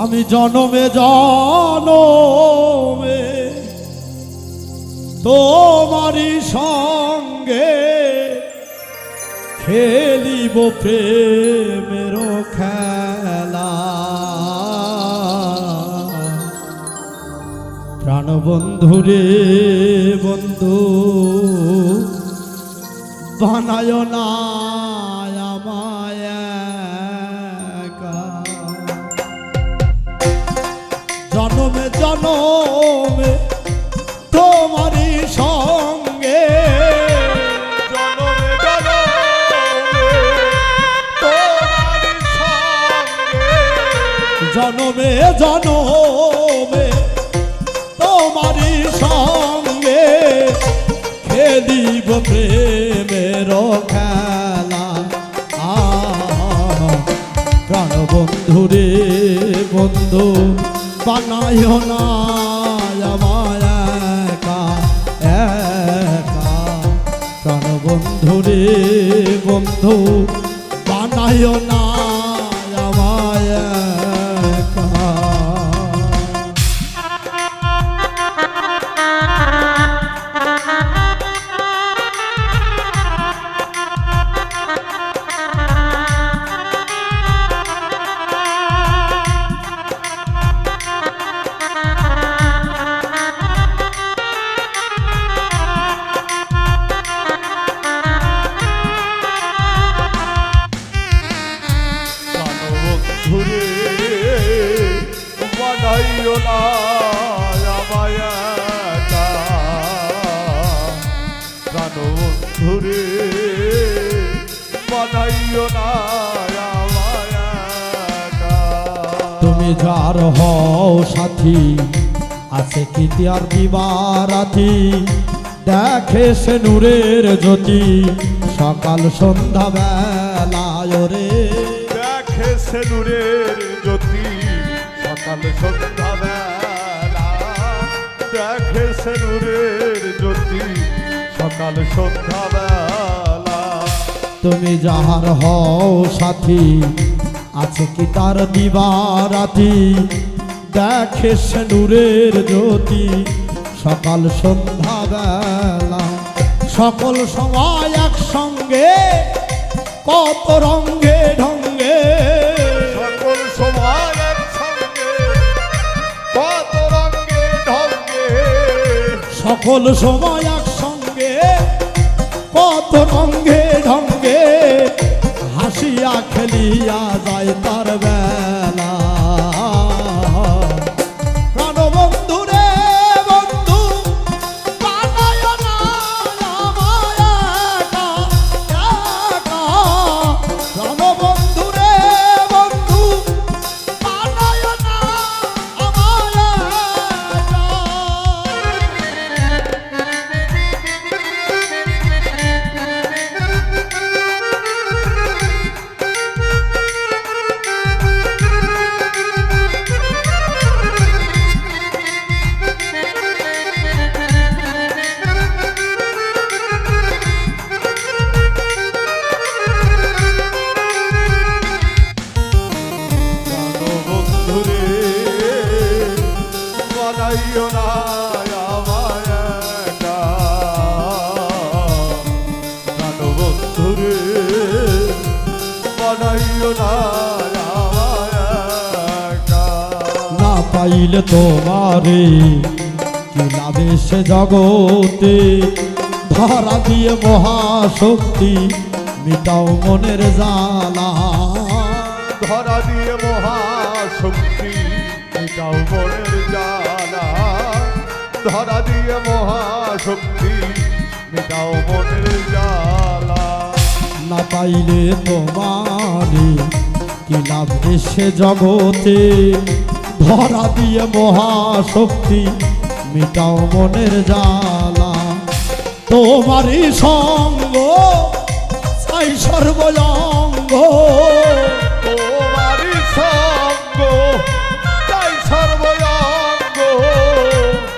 আমি জনমে জনমে তোমারই সঙ্গে খেলিব প্রেমের খেলা। প্রাণবন্ধু রে বন্ধু বানায় না জনমে জনমে তোমারই সঙ্গে। জনমে জনমে তোমারই সঙ্গে। খেলিব প্রেমের খেলা প্রাণ বন্ধু রে বন্ধু বানায় না একা বন্ধু রে বন্ধু বানায় না। না আমায় বানাইও তুমি যার হও সাথী আছে কি তার দিবারাতি দেখে সে নূরের জ্যোতি সকাল সন্ধ্যা বেলায় রে দেখে সে নূরের জ্যোতি সকাল সন্ধ্যা বেলা দেখে সে নূরের জ্যোতি। সকাল সন্ধ্যা বেলা তুমি যাহার হও সাথী, আছে কি তার দিবারাতি? দেখে সে নূরের জ্যোতি, সকাল সন্ধ্যা বেলা সকল সময় একসঙ্গে, কত রঙ্গে ঢঙ্গে সকল সময় একসঙ্গে কত রঙ্গে ঢঙ্গে হাসিয়া খেলিয়া যায় তার বেলা না পাইলে তোমারে কি লাভে সে জগতে? ধরা দিয়ে মহাশক্তি, মিটাও মনের জ্বালা। ধরা দিয়ে মহাশক্তি, মিটাও মনের ধরা দিয়ে মহাশক্তি, মিটাও মনের জ্বালা। না পাইলে তোমারে কি লাভে সে জগতে? ধরা দিয়ে মহাশক্তি, মিটাও মনের জ্বালা। তোমারই সঙ্গ, চাই সর্বজঙ্গ।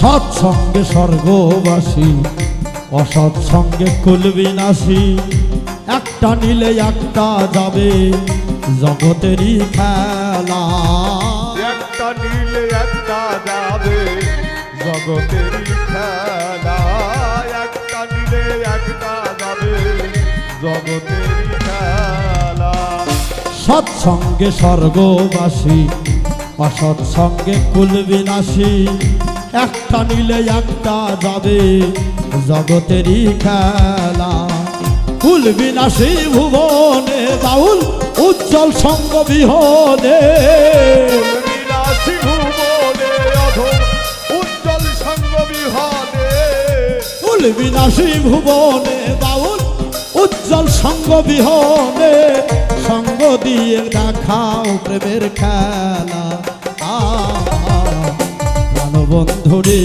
সৎসঙ্গে স্বর্গবাসী অসৎসঙ্গে কুলবিনাশী, একটা নিলে একটা যাবে জগতেরই খেলা। একটা নিলে একটা যাবে জগতেরই খেলা। একটা নিলে একটা যাবে জগতেরই সৎসঙ্গে স্বর্গবাসী অসৎসঙ্গে কুলবিনাশী। একটা নিলে একটা যাবে জগতেরই খেলা। কুলবিনাশী ভুবনে বাউল উজ্জ্বল সঙ্গ বিহনে সঙ্গ কুলবিনাশী ভুবনে বাউল উজ্জ্বল সঙ্গ বিহনে সঙ্গ দিয়ে দেখাও প্রেমের খেলা। প্রাণবন্ধু রে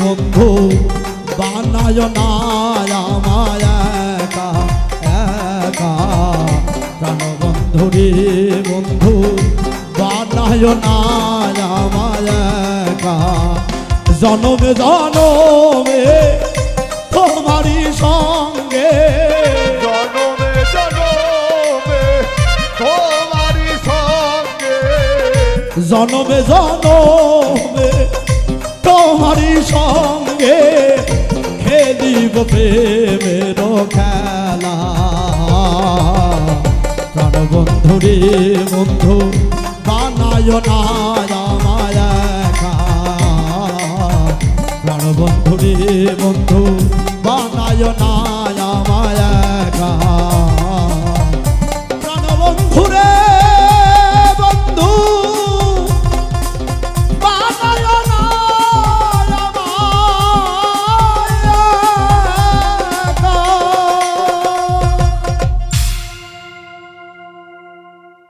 বন্ধু, বানায় না আমায় একা একা। প্রাণবন্ধু রে বন্ধু, বানায় না আমায় একা। জনমে জনমে, তোমারই সঙ্গে জনমে জনমে তোমারই সঙ্গে খেলিব প্রেমের খেলা। প্রাণবন্ধু রে বন্ধু, বানায় না আমায় একা। প্রাণবন্ধু রে বন্ধু, বানায় না